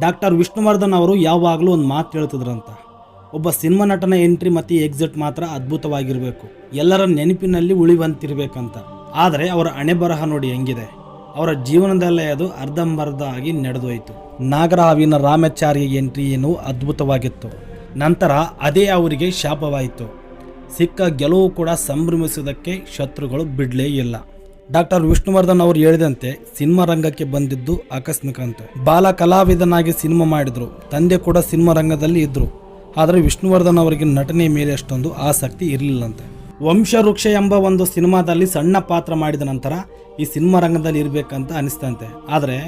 Doctor Vishnuvardhan ಅವರು ಯಾವಾಗಲೂ ಒಂದು ಮಾತು ಹೇಳ್ತಿದ್ರಂತ. ಒಬ್ಬ ಸಿನಿಮಾ ನಟನ ಎಂಟ್ರಿ ಮತ್ತು ಎಕ್ಸಿಟ್ ಮಾತ್ರ ಅದ್ಭುತವಾಗಿರಬೇಕು. ಎಲ್ಲರ ನೆನಪಿನಲ್ಲಿ ಉಳಿವಂತಿರಬೇಕಂತ. ಆದರೆ ಅವರ ಹಣೆ ಬರಹ ನೋಡಿ ಹೆಂಗಿದೆ. ಅವರ ಜೀವನದಲ್ಲೇ ಅದು ಅರ್ಧಂಬರ್ಧ ಆಗಿ ನಡೆದೋಯ್ತು. ನಾಗರಹಾವಿನ ರಾಮಾಚಾರ್ಯ ಎಂಟ್ರಿ ಏನು ಅದ್ಭುತವಾಗಿತ್ತು. ನಂತರ ಅದೇ ಅವರಿಗೆ ಶಾಪವಾಯಿತು. ಸಿಕ್ಕ ಗೆಲುವು ಕೂಡ ಸಂಭ್ರಮಿಸುವುದಕ್ಕೆ ಶತ್ರುಗಳು ಬಿಡಲೇ ಇಲ್ಲ. ಡಾಕ್ಟರ್ ವಿಷ್ಣುವರ್ಧನ್ ಅವರು ಹೇಳಿದಂತೆ ಸಿನಿಮಾ ರಂಗಕ್ಕೆ ಬಂದಿದ್ದು ಆಕಸ್ಮಿಕ ಅಂತ. ಬಾಲ ಕಲಾವಿದನಾಗಿ ಸಿನಿಮಾ ಮಾಡಿದ್ರು. ತಂದೆ ಕೂಡ ಸಿನಿಮಾ ರಂಗದಲ್ಲಿ ಇದ್ರು. ಆದರೆ ವಿಷ್ಣುವರ್ಧನ್ ಅವರಿಗೆ ನಟನೆ ಮೇಲೆ ಅಷ್ಟೊಂದು ಆಸಕ್ತಿ ಇರಲಿಲ್ಲಂತೆ. ವಂಶವೃಕ್ಷ ಎಂಬ ಒಂದು ಸಿನಿಮಾದಲ್ಲಿ ಸಣ್ಣ ಪಾತ್ರ ಮಾಡಿದ ನಂತರ ಈ ಸಿನಿಮಾ ರಂಗದಲ್ಲಿ ಇರಬೇಕಂತ ಅನಿಸ್ತಂತೆ. ಆದರೆ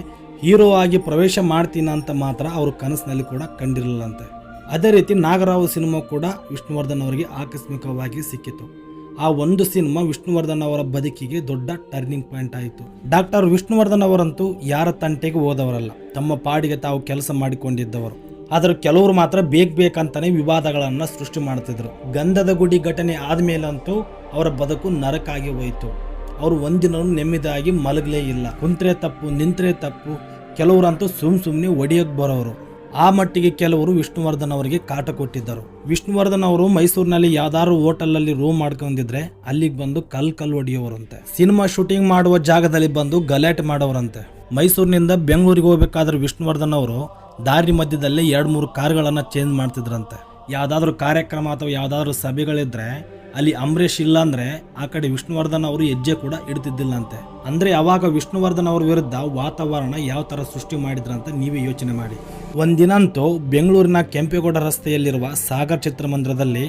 ಹೀರೋ ಆಗಿ ಪ್ರವೇಶ ಮಾಡ್ತೀನಿ ಅಂತ ಮಾತ್ರ ಅವರು ಕನಸಿನಲ್ಲಿ ಕೂಡ ಕಂಡಿರಲಿಲ್ಲಂತೆ. ಅದೇ ರೀತಿ ನಾಗರಾವ್ ಸಿನಿಮಾ ಕೂಡ ವಿಷ್ಣುವರ್ಧನ್ ಅವರಿಗೆ ಆಕಸ್ಮಿಕವಾಗಿ ಸಿಕ್ಕಿತು. ಆ ಒಂದು ಸಿನಿಮಾ ವಿಷ್ಣುವರ್ಧನ್ ಅವರ ಬದುಕಿಗೆ ದೊಡ್ಡ ಟರ್ನಿಂಗ್ ಪಾಯಿಂಟ್ ಆಯಿತು. ಡಾಕ್ಟರ್ ವಿಷ್ಣುವರ್ಧನ್ ಅವರಂತೂ ಯಾರ ತಂಟೆಗೆ ಹೋದವರಲ್ಲ. ತಮ್ಮ ಪಾಡಿಗೆ ತಾವು ಕೆಲಸ ಮಾಡಿಕೊಂಡಿದ್ದವರು. ಆದರೆ ಕೆಲವರು ಮಾತ್ರ ಬೇಕ್ ಬೇಕಂತಾನೆ ವಿವಾದಗಳನ್ನು ಸೃಷ್ಟಿ ಮಾಡ್ತಿದ್ರು. ಗಂಧದ ಗುಡಿ ಘಟನೆ ಆದಮೇಲಂತೂ ಅವರ ಬದುಕು ನರಕಾಗಿ ಹೋಯಿತು. ಅವರು ಒಂದಿನ ನೆಮ್ಮದಿಯಾಗಿ ಮಲಗಲೇ ಇಲ್ಲ. ಕುಂತ್ರೆ ತಪ್ಪು, ನಿಂತ್ರೆ ತಪ್ಪು, ಕೆಲವರಂತೂ ಸುಮ್ ಸುಮ್ಮನೆ ಒಡೆಯಕ್ಕೆ ಬರೋರು. ಆ ಮಟ್ಟಿಗೆ ಕೆಲವರು ವಿಷ್ಣುವರ್ಧನ್ ಅವರಿಗೆ ಕಾಟ ಕೊಟ್ಟಿದ್ದರು. ವಿಷ್ಣುವರ್ಧನ್ ಅವರು ಮೈಸೂರಿನಲ್ಲಿ ಯಾವ್ದಾದ್ರು ಹೋಟೆಲಲ್ಲಿ ರೂಮ್ ಮಾಡ್ಕೊಂಡಿದ್ರೆ ಅಲ್ಲಿಗೆ ಬಂದು ಕಲ್ ಕಲ್ ಹೊಡೆಯೋರಂತೆ ಸಿನಿಮಾ ಶೂಟಿಂಗ್ ಮಾಡುವ ಜಾಗದಲ್ಲಿ ಬಂದು ಗಲಾಟೆ ಮಾಡೋರಂತೆ. ಮೈಸೂರಿನಿಂದ ಬೆಂಗಳೂರಿಗೆ ಹೋಗ್ಬೇಕಾದ್ರೆ ವಿಷ್ಣುವರ್ಧನ್ ಅವರು ದಾರಿ ಮಧ್ಯದಲ್ಲಿ ಎರಡು ಮೂರು ಕಾರ್ಗಳನ್ನು ಚೇಂಜ್ ಮಾಡ್ತಿದ್ರಂತೆ. ಯಾವ್ದಾದ್ರು ಕಾರ್ಯಕ್ರಮ ಅಥವಾ ಯಾವುದಾದ್ರೂ ಸಭೆಗಳಿದ್ರೆ ಅಲ್ಲಿ ಅಂಬರೀಷ್ ಇಲ್ಲ ಅಂದ್ರೆ ಆ ಕಡೆ ವಿಷ್ಣುವರ್ಧನ್ ಅವರು ಹೆಜ್ಜೆ ಕೂಡ ಇಡ್ತಿದ್ದಿಲ್ಲಂತೆ. ಅಂದ್ರೆ ಅವಾಗ ವಿಷ್ಣುವರ್ಧನ್ ಅವ್ರ ವಿರುದ್ಧ ವಾತಾವರಣ ಯಾವ ತರ ಸೃಷ್ಟಿ ಮಾಡಿದ್ರಂತ ನೀವೇ ಯೋಚನೆ ಮಾಡಿ. ಒಂದಿನಂತೂ ಬೆಂಗಳೂರಿನ ಕೆಂಪೇಗೌಡ ರಸ್ತೆಯಲ್ಲಿರುವ ಸಾಗರ್ ಚಿತ್ರಮಂದಿರದಲ್ಲಿ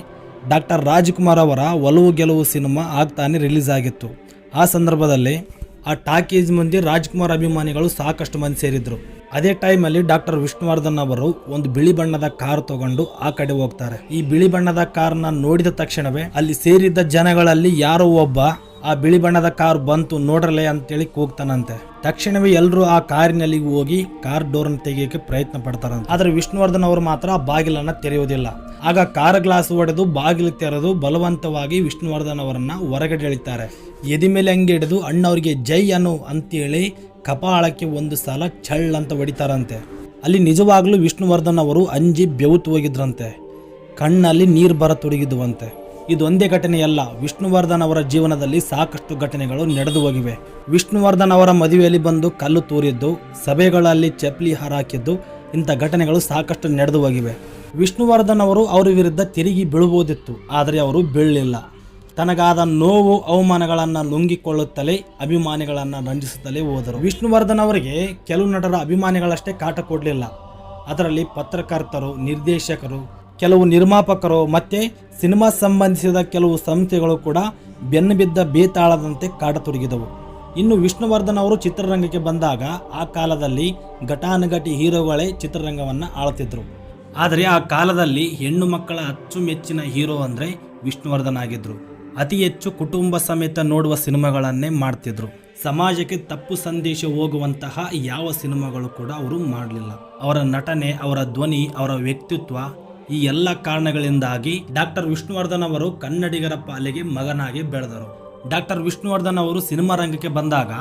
ಡಾಕ್ಟರ್ ರಾಜ್ಕುಮಾರ್ ಅವರ ಒಲವು ಗೆಲುವು ಸಿನಿಮಾ ಆಗ್ತಾನೆ ರಿಲೀಸ್ ಆಗಿತ್ತು. ಆ ಸಂದರ್ಭದಲ್ಲಿ ಆ ಟಾಕೀಸ್ ಮುಂದೆ ರಾಜ್ಕುಮಾರ್ ಅಭಿಮಾನಿಗಳು ಸಾಕಷ್ಟು ಮಂದಿ ಸೇರಿದ್ರು. ಅದೇ ಟೈಮಲ್ಲಿ ಡಾಕ್ಟರ್ ವಿಷ್ಣುವರ್ಧನ್ ಅವರು ಒಂದು ಬಿಳಿ ಬಣ್ಣದ ಕಾರ್ ತಗೊಂಡು ಆ ಕಡೆ ಹೋಗ್ತಾರೆ. ಈ ಬಿಳಿ ಬಣ್ಣದ ಕಾರ್ನ ನೋಡಿದ ತಕ್ಷಣವೇ ಅಲ್ಲಿ ಸೇರಿದ್ದ ಜನಗಳಲ್ಲಿ ಯಾರೋ ಒಬ್ಬ ಆ ಬಿಳಿ ಬಣ್ಣದ ಕಾರ್ ಬಂತು ನೋಡ್ರಲೆ ಅಂತೇಳಿ ಕೂಗ್ತಾನಂತೆ. ತಕ್ಷಣವೇ ಎಲ್ಲರೂ ಆ ಕಾರಿನಲ್ಲಿ ಹೋಗಿ ಕಾರ್ ಡೋರ್ನ ತೆಗೆಯಕ್ಕೆ ಪ್ರಯತ್ನ ಪಡ್ತಾರಂತೆ. ಆದ್ರೆ ವಿಷ್ಣುವರ್ಧನ್ ಅವರು ಮಾತ್ರ ಆ ಬಾಗಿಲನ್ನ ತೆರೆಯುವುದಿಲ್ಲ ಆಗ ಕಾರ್ ಗ್ಲಾಸ್ ಒಡೆದು ಬಾಗಿಲು ತೆರೆದು ಬಲವಂತವಾಗಿ ವಿಷ್ಣುವರ್ಧನ್ ಅವರನ್ನ ಹೊರಗಡೆ ಎಳಿತಾರೆ. ಎದಿ ಮೇಲೆ ಹಂಗೆ ಹಿಡಿದು ಅಣ್ಣವ್ರಿಗೆ ಜೈ ಅನು ಅಂತೇಳಿ ಕಪಾಳಕ್ಕೆ ಒಂದು ಸಲ ಛಳ್ ಅಂತ ಹೊಡಿತಾರಂತೆ. ಅಲ್ಲಿ ನಿಜವಾಗ್ಲೂ ವಿಷ್ಣುವರ್ಧನ್ ಅವರು ಅಂಜಿ ಬೆವುತು ಹೋಗಿದ್ರಂತೆ. ಕಣ್ಣಲ್ಲಿ ನೀರು ಬರತೊಡಗಿದ್ವಂತೆ ಇದೊಂದೇ ಘಟನೆಯಲ್ಲ, ವಿಷ್ಣುವರ್ಧನ್ ಅವರ ಜೀವನದಲ್ಲಿ ಸಾಕಷ್ಟು ಘಟನೆಗಳು ನಡೆದು ಹೋಗಿವೆ. ವಿಷ್ಣುವರ್ಧನ್ ಅವರ ಮದುವೆಯಲ್ಲಿ ಬಂದು ಕಲ್ಲು ತೂರಿದ್ದು, ಸಭೆಗಳಲ್ಲಿ ಚಪ್ಪಲಿ ಹಾರಾಕಿದ್ದು ಇಂಥ ಘಟನೆಗಳು ಸಾಕಷ್ಟು ನಡೆದು ಹೋಗಿವೆ. ವಿಷ್ಣುವರ್ಧನ್ ಅವರು ಅವರ ವಿರುದ್ಧ ತಿರುಗಿ ಬೀಳಬಹುದಿತ್ತು ಆದರೆ ಅವರು ಬೀಳಲಿಲ್ಲ. ತನಗಾದ ನೋವು ಅವಮಾನಗಳನ್ನು ನುಂಗಿಕೊಳ್ಳುತ್ತಲೇ, ಅಭಿಮಾನಿಗಳನ್ನು ರಂಜಿಸುತ್ತಲೇ ಹೋದರು. ವಿಷ್ಣುವರ್ಧನ್ ಅವರಿಗೆ ಕೆಲವು ನಟರ ಅಭಿಮಾನಿಗಳಷ್ಟೇ ಕಾಟ ಕೊಡಲಿಲ್ಲ. ಅದರಲ್ಲಿ ಪತ್ರಕರ್ತರು, ನಿರ್ದೇಶಕರು, ಕೆಲವು ನಿರ್ಮಾಪಕರು ಮತ್ತೆ ಸಿನಿಮಾ ಸಂಬಂಧಿಸಿದ ಕೆಲವು ಸಂಸ್ಥೆಗಳು ಕೂಡ ಬೆನ್ನು ಬಿದ್ದ ಬೇತಾಳದಂತೆ ಕಾಡತೊಡಗಿದವು ಇನ್ನು ವಿಷ್ಣುವರ್ಧನ್ ಅವರು ಚಿತ್ರರಂಗಕ್ಕೆ ಬಂದಾಗ ಆ ಕಾಲದಲ್ಲಿ ಘಟಾನುಘಟಿ ಹೀರೋಗಳೇ ಚಿತ್ರರಂಗವನ್ನು ಆಳುತ್ತಿದ್ದರು ಆದರೆ ಆ ಕಾಲದಲ್ಲಿ ಹೆಣ್ಣು ಮಕ್ಕಳ ಅಚ್ಚುಮೆಚ್ಚಿನ ಹೀರೋ ಅಂದರೆ ವಿಷ್ಣುವರ್ಧನ್ ಆಗಿದ್ರು. ಅತಿ ಹೆಚ್ಚು ಕುಟುಂಬ ಸಮೇತ ನೋಡುವ ಸಿನಿಮಾಗಳನ್ನೇ ಮಾಡ್ತಿದ್ರು. ಸಮಾಜಕ್ಕೆ ತಪ್ಪು ಸಂದೇಶ ಹೋಗುವಂತಹ ಯಾವ ಸಿನಿಮಾಗಳು ಕೂಡ ಅವರು ಮಾಡಲಿಲ್ಲ. ಅವರ ನಟನೆ, ಅವರ ಧ್ವನಿ, ಅವರ ವ್ಯಕ್ತಿತ್ವ, ಈ ಎಲ್ಲ ಕಾರಣಗಳಿಂದಾಗಿ ಡಾಕ್ಟರ್ ವಿಷ್ಣುವರ್ಧನ್ ಅವರು ಕನ್ನಡಿಗರ ಪಾಲಿಗೆ ಮಗನಾಗಿ ಬೆಳೆದರು. ಡಾಕ್ಟರ್ ವಿಷ್ಣುವರ್ಧನ್ ಅವರು ಸಿನಿಮಾ ರಂಗಕ್ಕೆ ಬಂದಾಗ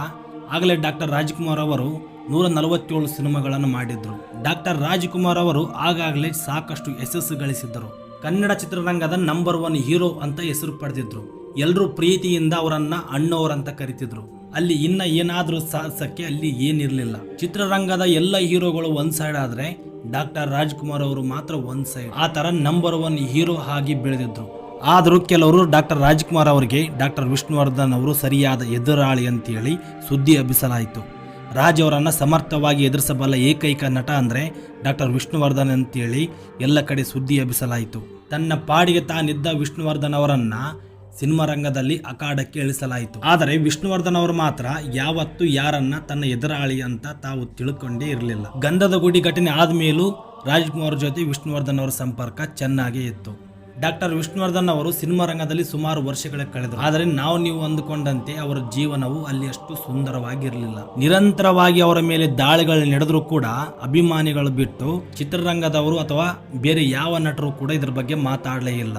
ಆಗಲೇ ಡಾಕ್ಟರ್ ರಾಜ್ಕುಮಾರ್ ಅವರು ನೂರ ನಲವತ್ತೇಳು ಸಿನಿಮಾಗಳನ್ನು ಮಾಡಿದ್ರು. ಡಾಕ್ಟರ್ ರಾಜ್ಕುಮಾರ್ ಅವರು ಆಗಾಗಲೇ ಸಾಕಷ್ಟು ಯಶಸ್ಸು ಗಳಿಸಿದ್ದರು. ಕನ್ನಡ ಚಿತ್ರರಂಗದ ನಂಬರ್ ಒನ್ ಹೀರೋ ಅಂತ ಹೆಸರು ಪಡೆದಿದ್ರು. ಎಲ್ಲರೂ ಪ್ರೀತಿಯಿಂದ ಅವರನ್ನ ಅಣ್ಣವರಂತ ಕರಿತಿದ್ರು. ಅಲ್ಲಿ ಇನ್ನ ಏನಾದರೂ ಸಾಧಿಸಕ್ಕೆ ಅಲ್ಲಿ ಏನಿರಲಿಲ್ಲ. ಚಿತ್ರರಂಗದ ಎಲ್ಲ ಹೀರೋಗಳು ಒಂದ್ ಸೈಡ್ ಆದ್ರೆ ಡಾಕ್ಟರ್ ರಾಜ್ಕುಮಾರ್ ಅವರು ಮಾತ್ರ ಒಂದ್ ಸೈಡ್ ಆ ತರ ನಂಬರ್ ಒನ್ ಹೀರೋ ಆಗಿ ಬೆಳೆದಿದ್ರು. ಆದರೂ ಕೆಲವರು ಡಾಕ್ಟರ್ ರಾಜ್ಕುಮಾರ್ ಅವರಿಗೆ ಡಾಕ್ಟರ್ ವಿಷ್ಣುವರ್ಧನ್ ಅವರು ಸರಿಯಾದ ಎದುರಾಳಿ ಅಂತೇಳಿ ಸುದ್ದಿ ಹಬ್ಬಿಸಲಾಯಿತು. ರಾಜ್ ಅವರನ್ನು ಸಮರ್ಥವಾಗಿ ಎದುರಿಸಬಲ್ಲ ಏಕೈಕ ನಟ ಅಂದರೆ ಡಾಕ್ಟರ್ ವಿಷ್ಣುವರ್ಧನ್ ಅಂತೇಳಿ ಎಲ್ಲ ಕಡೆ ಸುದ್ದಿ ಎಬ್ಬಿಸಲಾಯಿತು. ತನ್ನ ಪಾಡಿಗೆ ತಾನಿದ್ದ ವಿಷ್ಣುವರ್ಧನ್ ಅವರನ್ನು ಸಿನಿಮಾ ರಂಗದಲ್ಲಿ ಅಖಾಡಕ್ಕೆ ಇಳಿಸಲಾಯಿತು. ಆದರೆ ವಿಷ್ಣುವರ್ಧನ್ ಅವರು ಮಾತ್ರ ಯಾವತ್ತೂ ಯಾರನ್ನ ತನ್ನ ಎದುರಾಳಿ ಅಂತ ತಾವು ತಿಳ್ಕೊಂಡೇ ಇರಲಿಲ್ಲ. ಗಂಧದ ಗುಡಿ ಘಟನೆ ಆದಮೇಲೂ ರಾಜ್ಕುಮಾರ್ ಜೊತೆ ವಿಷ್ಣುವರ್ಧನ್ ಅವರ ಸಂಪರ್ಕ ಚೆನ್ನಾಗೇ ಇತ್ತು. ಡಾಕ್ಟರ್ ವಿಷ್ಣುವರ್ಧನ್ ಅವರು ಸಿನಿಮಾ ರಂಗದಲ್ಲಿ ಸುಮಾರು ವರ್ಷಗಳ ಕಳೆದರು. ಆದರೆ ನಾವು ನೀವು ಅಂದುಕೊಂಡಂತೆ ಅವರ ಜೀವನವು ಅಲ್ಲಿ ಅಷ್ಟು ಸುಂದರವಾಗಿರಲಿಲ್ಲ. ನಿರಂತರವಾಗಿ ಅವರ ಮೇಲೆ ದಾಳಿಗಳು ನಡೆದರೂ ಕೂಡ ಅಭಿಮಾನಿಗಳು ಬಿಟ್ಟು ಚಿತ್ರರಂಗದವರು ಅಥವಾ ಬೇರೆ ಯಾವ ನಟರು ಕೂಡ ಇದ್ರ ಬಗ್ಗೆ ಮಾತಾಡಲೇ ಇಲ್ಲ.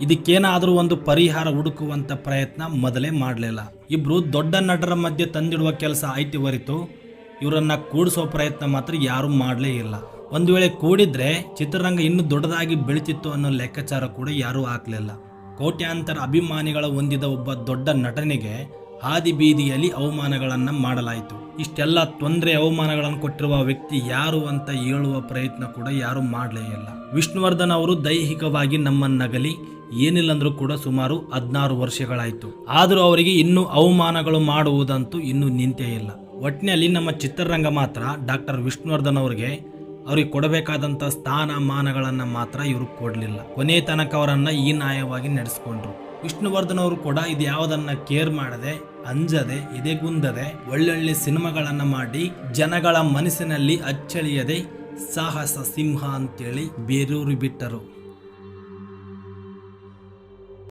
ಇದಕ್ಕೇನಾದರೂ ಒಂದು ಪರಿಹಾರ ಹುಡುಕುವಂತ ಪ್ರಯತ್ನ ಮೊದಲೇ ಮಾಡಲಿಲ್ಲ. ಇಬ್ರು ದೊಡ್ಡ ನಟರ ಮಧ್ಯೆ ತಂದಿಡುವ ಕೆಲಸ ಆಯ್ತು ಹೊರತು, ಇವರನ್ನ ಕೂಡಿಸೋ ಪ್ರಯತ್ನ ಮಾತ್ರ ಯಾರೂ ಮಾಡಲೇ ಇಲ್ಲ. ಒಂದು ವೇಳೆ ಕೂಡಿದ್ರೆ ಚಿತ್ರರಂಗ ಇನ್ನೂ ದೊಡ್ಡದಾಗಿ ಬೆಳೀತಿತ್ತು ಅನ್ನೋ ಲೆಕ್ಕಾಚಾರ ಕೂಡ ಯಾರೂ ಹಾಕಲಿಲ್ಲ. ಕೋಟ್ಯಾಂತರ ಅಭಿಮಾನಿಗಳ ಹೊಂದಿದ ಒಬ್ಬ ದೊಡ್ಡ ನಟನಿಗೆ ಹಾದಿ ಬೀದಿಯಲ್ಲಿ ಅವಮಾನಗಳನ್ನು ಮಾಡಲಾಯಿತು. ಇಷ್ಟೆಲ್ಲ ತೊಂದರೆ ಅವಮಾನಗಳನ್ನು ಕೊಟ್ಟಿರುವ ವ್ಯಕ್ತಿ ಯಾರು ಅಂತ ಹೇಳುವ ಪ್ರಯತ್ನ ಕೂಡ ಯಾರೂ ಮಾಡಲೇ ಇಲ್ಲ. ವಿಷ್ಣುವರ್ಧನ್ ಅವರು ದೈಹಿಕವಾಗಿ ನಮ್ಮನ್ನಗಲಿ ಏನಿಲ್ಲಂದ್ರೂ ಕೂಡ ಸುಮಾರು ಹದಿನಾರು ವರ್ಷಗಳಾಯಿತು. ಆದರೂ ಅವರಿಗೆ ಇನ್ನೂ ಅವಮಾನಗಳು ಮಾಡುವುದಂತೂ ಇನ್ನೂ ನಿಂತೇ ಇಲ್ಲ. ಒಟ್ಟಿನಲ್ಲಿ ನಮ್ಮ ಚಿತ್ರರಂಗ ಮಾತ್ರ ಡಾಕ್ಟರ್ ವಿಷ್ಣುವರ್ಧನ್ ಅವರಿಗೆ ಅವ್ರಿಗೆ ಕೊಡಬೇಕಾದಂಥ ಸ್ಥಾನಮಾನಗಳನ್ನು ಮಾತ್ರ ಇವರು ಕೊಡಲಿಲ್ಲ. ಕೊನೆ ತನಕ ಅವರನ್ನ ಈ ನ್ಯಾಯವಾಗಿ ನಡೆಸ್ಕೊಂಡ್ರು. ವಿಷ್ಣುವರ್ಧನ್ ಅವರು ಕೂಡ ಇದು ಯಾವುದನ್ನ ಕೇರ್ ಮಾಡದೆ, ಅಂಜದೆ ಎದೆಗುಂದದೆ ಒಳ್ಳೊಳ್ಳೆ ಸಿನಿಮಾಗಳನ್ನ ಮಾಡಿ ಜನಗಳ ಮನಸ್ಸಿನಲ್ಲಿ ಅಚ್ಚಳಿಯದೆ ಸಾಹಸ ಸಿಂಹ ಅಂತೇಳಿ ಬೇರೂರು ಬಿಟ್ಟರು.